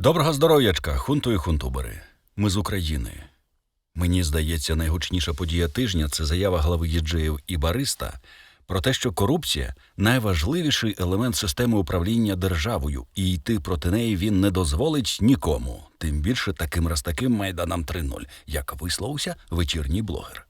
Доброго здоров'ячка, хунту і хунтубери. Ми з України. Мені здається, найгучніша подія тижня це заява глави Єджеїв і Бариста про те, що корупція найважливіший елемент системи управління державою, і йти проти неї він не дозволить нікому, тим більше таким раз таким майданам 3.0, як висловився вечірній блогер.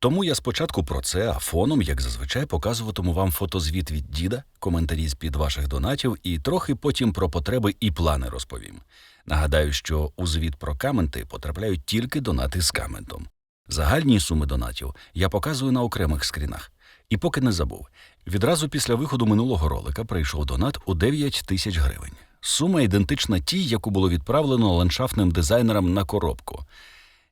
Тому я спочатку про це, а фоном, як зазвичай, показуватиму вам фотозвіт від діда, коментарі з-під ваших донатів і трохи потім про потреби і плани розповім. Нагадаю, що у звіт про каменти потрапляють тільки донати з каментом. Загальні суми донатів я показую на окремих скрінах. І поки не забув, відразу після виходу минулого ролика прийшов донат у 9 тисяч гривень. Сума ідентична тій, яку було відправлено ландшафтним дизайнерам на коробку.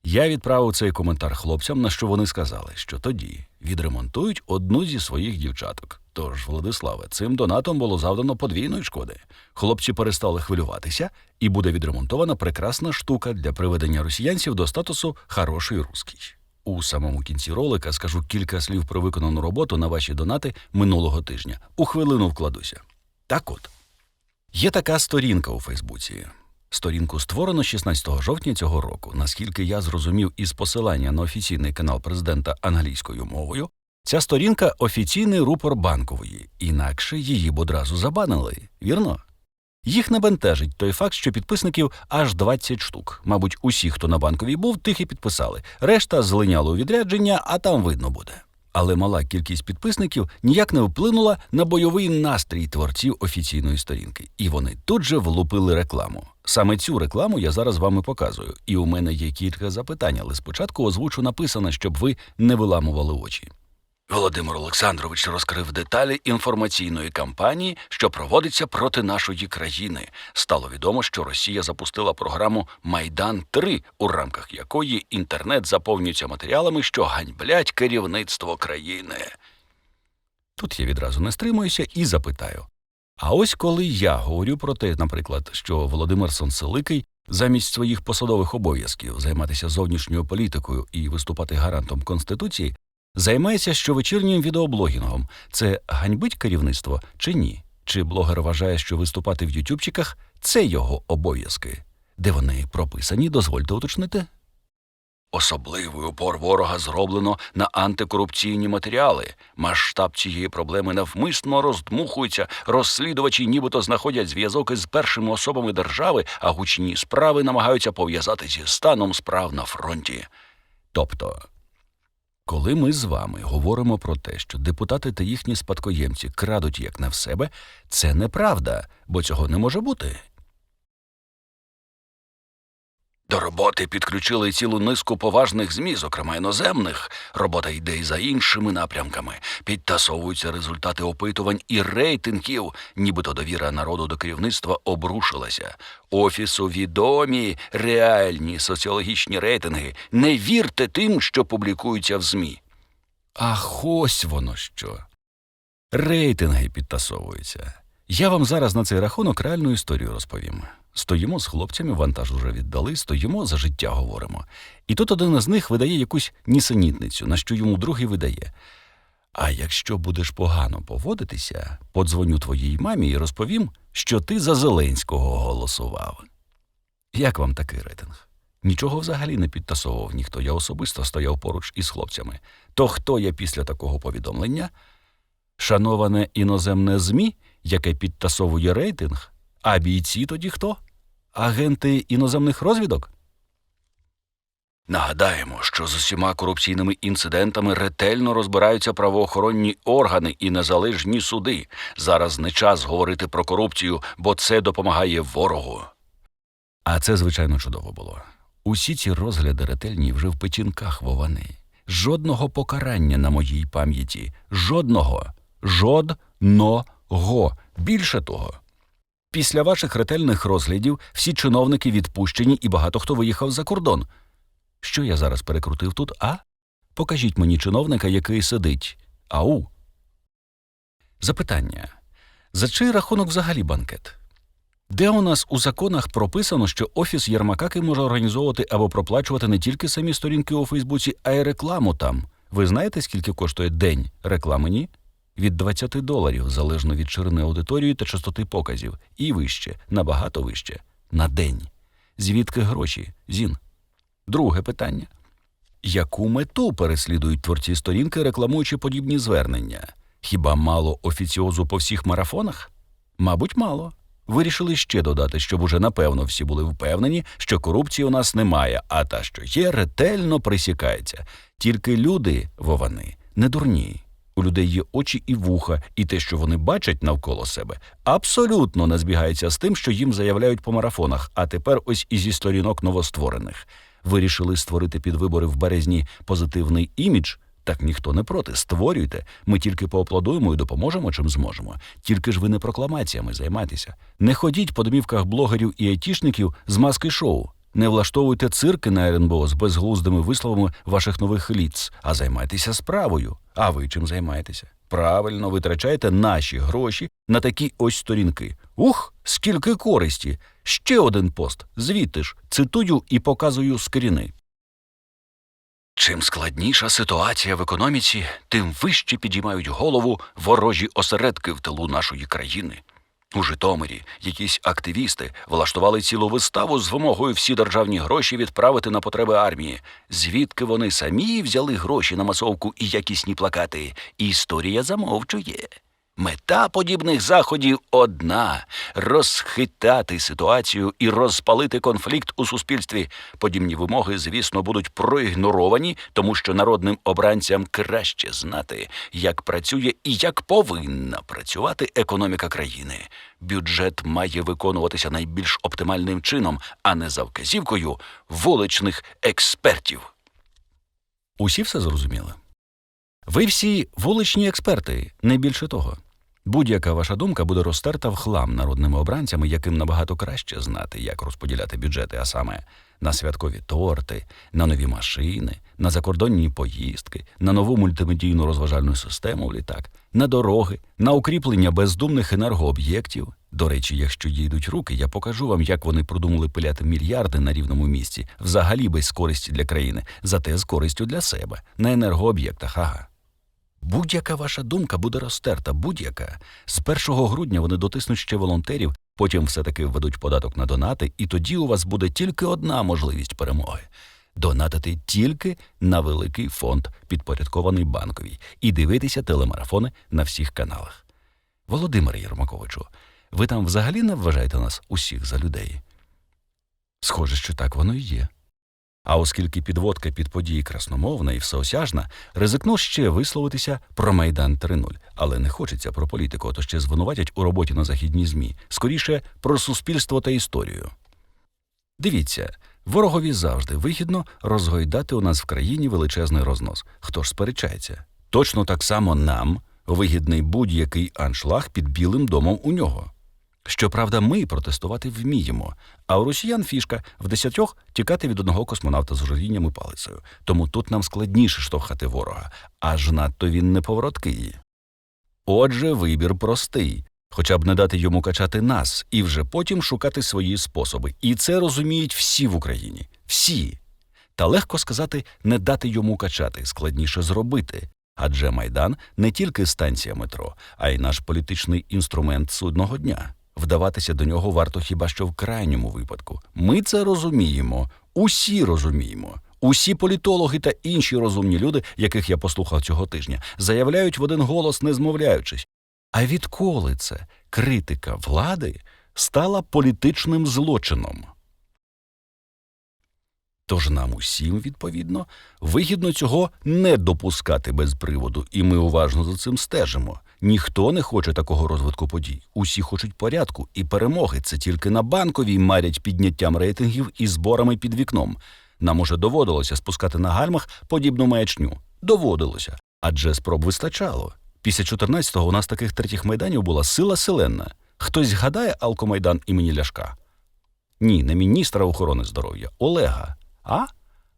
Я відправив цей коментар хлопцям, на що вони сказали, що тоді відремонтують одну зі своїх дівчаток. Тож, Владиславе, цим донатом було завдано подвійної шкоди. Хлопці перестали хвилюватися, і буде відремонтована прекрасна штука для приведення росіянців до статусу хороший русський. У самому кінці ролика скажу кілька слів про виконану роботу на ваші донати минулого тижня. У хвилину вкладуся. Так от, є така сторінка у Фейсбуці. Сторінку створено 16 жовтня цього року. Наскільки я зрозумів із посилання на офіційний канал президента англійською мовою, ця сторінка офіційний рупор банкової, інакше її б одразу забанили, вірно? Їх не бентежить той факт, що підписників аж 20 штук. Мабуть, усі, хто на банковій був, тих і підписали. Решта злиняли у відрядження, а там видно буде. Але мала кількість підписників ніяк не вплинула на бойовий настрій творців офіційної сторінки, і вони тут же влупили рекламу. Саме цю рекламу я зараз вам і показую. І у мене є кілька запитань, але спочатку озвучу написане, щоб ви не виламували очі. Володимир Олександрович розкрив деталі інформаційної кампанії, що проводиться проти нашої країни. Стало відомо, що Росія запустила програму Майдан 3 у рамках якої інтернет заповнюється матеріалами, що ганьблять керівництво країни. Тут я відразу не стримуюся і запитаю. А ось коли я говорю про те, наприклад, що Володимир Сонселикий замість своїх посадових обов'язків займатися зовнішньою політикою і виступати гарантом Конституції, займається щовечірнім відеоблогінгом. Це ганьбить керівництво чи ні? Чи блогер вважає, що виступати в ютубчиках це його обов'язки? Де вони прописані, дозвольте уточнити? Особливий упор ворога зроблено на антикорупційні матеріали. Масштаб цієї проблеми навмисно роздмухується. Розслідувачі нібито знаходять зв'язок із першими особами держави, а гучні справи намагаються пов'язати зі станом справ на фронті. Тобто, коли ми з вами говоримо про те, що депутати та їхні спадкоємці крадуть як не в себе, це неправда, бо цього не може бути. До роботи підключили цілу низку поважних ЗМІ, зокрема іноземних. Робота йде й за іншими напрямками. Підтасовуються результати опитувань і рейтингів, нібито довіра народу до керівництва обрушилася. Офісу відомі реальні соціологічні рейтинги. Не вірте тим, що публікуються в ЗМІ. Ах, ось воно що. Рейтинги підтасовуються. Я вам зараз на цей рахунок реальну історію розповім. Стоїмо з хлопцями, вантаж уже віддали, стоїмо за життя говоримо. І тут один із них видає якусь нісенітницю, на що йому другий видає. А якщо будеш погано поводитися, подзвоню твоїй мамі і розповім, що ти за Зеленського голосував. Як вам такий рейтинг? Нічого взагалі не підтасовував ніхто. Я особисто стояв поруч із хлопцями. То хто я після такого повідомлення? Шановане іноземне ЗМІ, яке підтасовує рейтинг, а бійці тоді хто? Агенти іноземних розвідок? Нагадаємо, що з усіма корупційними інцидентами ретельно розбираються правоохоронні органи і незалежні суди. Зараз не час говорити про корупцію, бо це допомагає ворогу. А це, звичайно, чудово було. Усі ці розгляди ретельні вже в печінках вовани. Жодного покарання на моїй пам'яті. Жодного. Жодного. Більше того. Після ваших ретельних розглядів всі чиновники відпущені і багато хто виїхав за кордон. Що я зараз перекрутив тут, а? Покажіть мені чиновника, який сидить. Ау. Запитання. За чий рахунок взагалі банкет? Де у нас у законах прописано, що офіс Єрмакаки може організовувати або проплачувати не тільки самі сторінки у Фейсбуці, а й рекламу там? Ви знаєте, скільки коштує день реклами? Ні? Від 20 доларів, залежно від ширини аудиторії та частоти показів, і вище, набагато вище. на день. Звідки гроші? Зін. Друге питання. Яку мету переслідують творці сторінки, рекламуючи подібні звернення? Хіба мало офіціозу по всіх марафонах? Мабуть, мало. Вирішили ще додати, щоб уже напевно всі були впевнені, що корупції у нас немає, а та, що є, ретельно присікається. Тільки люди, вовани, не дурні. У людей є очі і вуха, і те, що вони бачать навколо себе, абсолютно не збігається з тим, що їм заявляють по марафонах, а тепер ось і зі сторінок новостворених. Вирішили створити під вибори в березні позитивний імідж. Так ніхто не проти. Створюйте. Ми тільки поаплодуємо і допоможемо, чим зможемо. Тільки ж ви не прокламаціями займайтеся. Не ходіть по домівках блогерів і айтішників з маски шоу. Не влаштовуйте цирки на РНБО з безглуздими висловами ваших нових ліц, а займайтеся справою. А ви чим займаєтеся? Правильно витрачаєте наші гроші на такі ось сторінки. Ух, скільки користі! Ще один пост. Звідти ж цитую і показую скріни. Чим складніша ситуація в економіці, тим вище підіймають голову ворожі осередки в тилу нашої країни. У Житомирі якісь активісти влаштували цілу виставу з вимогою всі державні гроші відправити на потреби армії. Звідки вони самі взяли гроші на масовку і якісні плакати? Історія замовчує. Мета подібних заходів одна розхитати ситуацію і розпалити конфлікт у суспільстві. Подібні вимоги, звісно, будуть проігноровані, тому що народним обранцям краще знати, як працює і як повинна працювати економіка країни. Бюджет має виконуватися найбільш оптимальним чином, а не за вказівкою вуличних експертів. Усі все зрозуміли. Ви всі вуличні експерти, не більше того. Будь-яка ваша думка буде розтерта в хлам народними обранцями, яким набагато краще знати, як розподіляти бюджети, а саме на святкові торти, на нові машини, на закордонні поїздки, на нову мультимедійну розважальну систему в літак, на дороги, на укріплення бездумних енергооб'єктів. До речі, якщо дійдуть руки, я покажу вам, як вони продумали пиляти мільярди на рівному місці, взагалі без користі для країни, зате з користю для себе, на енергооб'єктах. Ага. Будь-яка ваша думка буде розтерта, будь-яка. З 1 грудня вони дотиснуть ще волонтерів, потім все-таки введуть податок на донати, і тоді у вас буде тільки одна можливість перемоги донатити тільки на великий фонд, підпорядкований банковій, і дивитися телемарафони на всіх каналах. Володимире Єрмаковичу, ви там взагалі не вважаєте нас усіх за людей? Схоже, що так воно і є. А оскільки підводка під події красномовна і всеосяжна, ризикну ще висловитися про Майдан 3.0. Але не хочеться про політику, то ще звинуватять у роботі на західній ЗМІ. Скоріше про суспільство та історію. Дивіться, ворогові завжди вигідно розгойдати у нас в країні величезний рознос. Хто ж сперечається? Точно так само нам вигідний будь-який аншлаг під Білим домом у нього. Щоправда, ми протестувати вміємо, а у росіян фішка в десятьох тікати від одного космонавта з ожирінням і палицею. Тому тут нам складніше штовхати ворога, аж надто він неповороткий. Отже, вибір простий. Хоча б не дати йому качати нас і вже потім шукати свої способи. І це розуміють всі в Україні. Всі. Та легко сказати не дати йому качати, складніше зробити. Адже Майдан не тільки станція метро, а й наш політичний інструмент судного дня. Вдаватися до нього варто хіба що в крайньому випадку. Ми це розуміємо, усі розуміємо. Усі політологи та інші розумні люди, яких я послухав цього тижня, заявляють в один голос, не змовляючись. А відколи це критика влади стала політичним злочином? Тож нам усім, відповідно, вигідно цього не допускати без приводу, і ми уважно за цим стежимо. Ніхто не хоче такого розвитку подій. Усі хочуть порядку і перемоги. Це тільки на банковій марять підняттям рейтингів і зборами під вікном. Нам уже доводилося спускати на гальмах подібну маячню. Доводилося, адже спроб вистачало. Після 14-го у нас таких третіх майданів була сила селенна. Хтось згадає алкомайдан імені Ляшка? Ні, не міністра охорони здоров'я, Олега. А?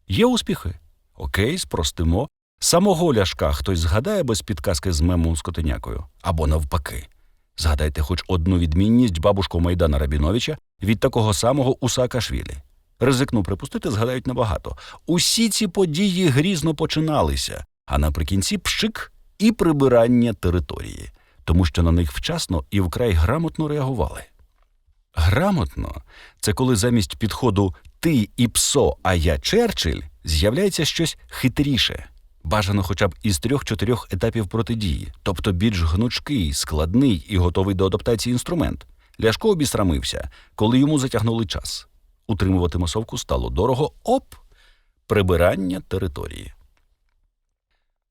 Є успіхи? Окей, спростимо. Самого ляшка хтось згадає без підказки з мемом з котенякою або навпаки. Згадайте хоч одну відмінність бабушку Майдана Рабіновича від такого самого Усаакашвілі. Ризикну припустити, згадають набагато. Усі ці події грізно починалися, а наприкінці пшик і прибирання території, тому що на них вчасно і вкрай грамотно реагували. Грамотно це коли замість підходу ти і псо, а я Черчилль з'являється щось хитріше. Бажано хоча б із трьох-чотирьох етапів протидії, тобто більш гнучкий, складний і готовий до адаптації інструмент. Ляшко обісрамився, коли йому затягнули час. Утримувати масовку стало дорого оп! Прибирання території.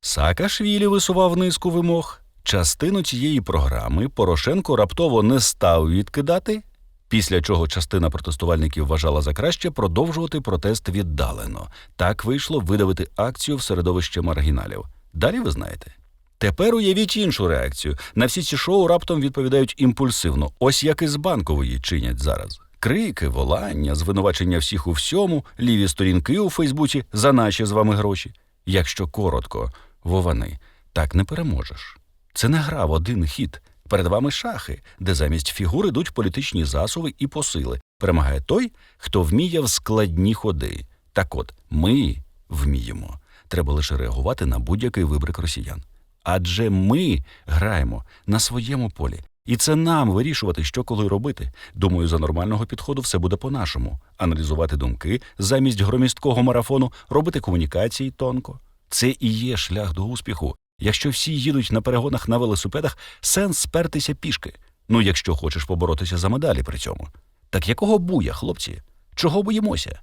Саакашвілі висував низку вимог. Частину цієї програми Порошенко раптово не став відкидати, після чого частина протестувальників вважала за краще продовжувати протест віддалено. Так вийшло видавити акцію в середовище маргіналів. Далі ви знаєте. Тепер уявіть іншу реакцію. На всі ці шоу раптом відповідають імпульсивно, ось як і з банкової чинять зараз. Крики, волання, звинувачення всіх у всьому, ліві сторінки у Фейсбуці за наші з вами гроші. Якщо коротко, Вовани, так не переможеш. Це не гра в один хід. Перед вами шахи, де замість фігур ідуть політичні засови і посили. Перемагає той, хто вміє в складні ходи. Так от, ми вміємо. Треба лише реагувати на будь-який вибрик росіян. Адже ми граємо на своєму полі. І це нам вирішувати, що коли робити. Думаю, за нормального підходу все буде по-нашому. Аналізувати думки замість громісткого марафону, робити комунікації тонко. Це і є шлях до успіху. Якщо всі їдуть на перегонах на велосипедах, сенс спертися пішки. Ну, якщо хочеш поборотися за медалі при цьому. Так якого буя, хлопці? Чого боїмося?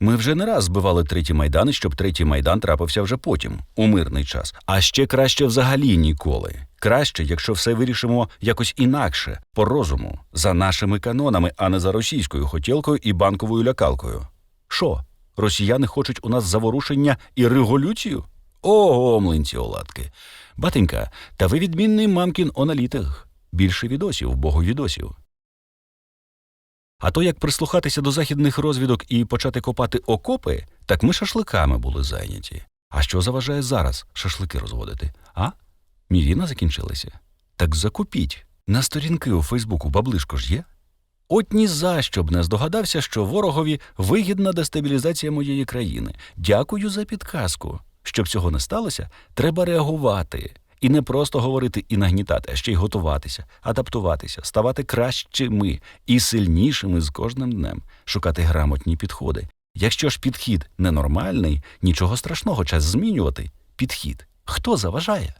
Ми вже не раз збивали треті майдани, щоб третій майдан трапився вже потім, у мирний час. А ще краще взагалі ніколи. Краще, якщо все вирішимо якось інакше, по розуму, за нашими канонами, а не за російською хотілкою і банковою лякалкою. Що? Росіяни хочуть у нас заворушення і революцію? Ого, млинці оладки. Батенька, та ви відмінний мамкін аналітик. Більше відосів, боговідосів. А то як прислухатися до західних розвідок і почати копати окопи, так ми шашликами були зайняті. А що заважає зараз шашлики розводити? А? Мівіна закінчилася? Так закупіть. На сторінки у Фейсбуку баблишко ж є? От ні за що б не здогадався, що ворогові вигідна дестабілізація моєї країни. Дякую за підказку. Щоб цього не сталося, треба реагувати. І не просто говорити і нагнітати, а ще й готуватися, адаптуватися, ставати кращими і сильнішими з кожним днем, шукати грамотні підходи. Якщо ж підхід ненормальний, нічого страшного, час змінювати. Підхід. Хто заважає?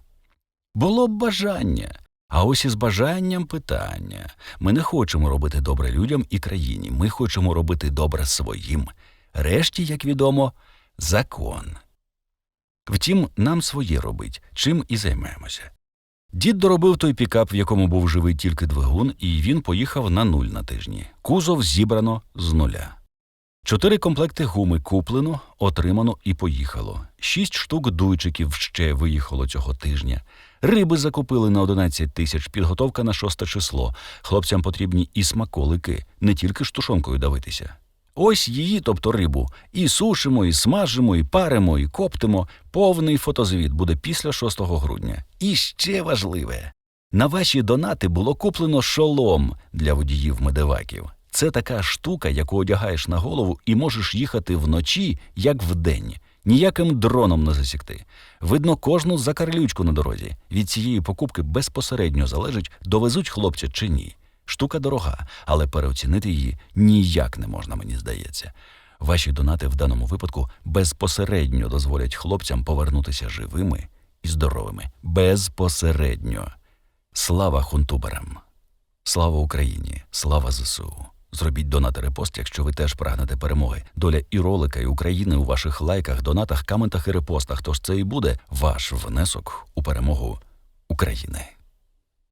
Було б бажання. А ось із бажанням питання. Ми не хочемо робити добре людям і країні. Ми хочемо робити добре своїм. Решті, як відомо, закон. Втім, нам своє робить, чим і займаємося. Дід доробив той пікап, в якому був живий тільки двигун, і він поїхав на нуль на тижні. Кузов зібрано з нуля. Чотири комплекти гуми куплено, отримано і поїхало. Шість штук дуйчиків ще виїхало цього тижня. Риби закупили на 11 тисяч, підготовка на шосте число. Хлопцям потрібні і смаколики, не тільки штушонкою давитися. Ось її, тобто рибу, і сушимо, і смажимо, і паримо, і коптимо. Повний фотозвіт буде після 6 грудня. І ще важливе. На ваші донати було куплено шолом для водіїв медеваків. Це така штука, яку одягаєш на голову і можеш їхати вночі, як вдень. Ніяким дроном не засікти. Видно кожну закарлючку на дорозі. Від цієї покупки безпосередньо залежить, довезуть хлопця чи ні. Штука дорога, але переоцінити її ніяк не можна, мені здається. Ваші донати в даному випадку безпосередньо дозволять хлопцям повернутися живими і здоровими. Безпосередньо. Слава хунтуберам! Слава Україні! Слава ЗСУ! Зробіть донати репост, якщо ви теж прагнете перемоги. Доля і ролика, і України у ваших лайках, донатах, каментах і репостах. Тож це і буде ваш внесок у перемогу України.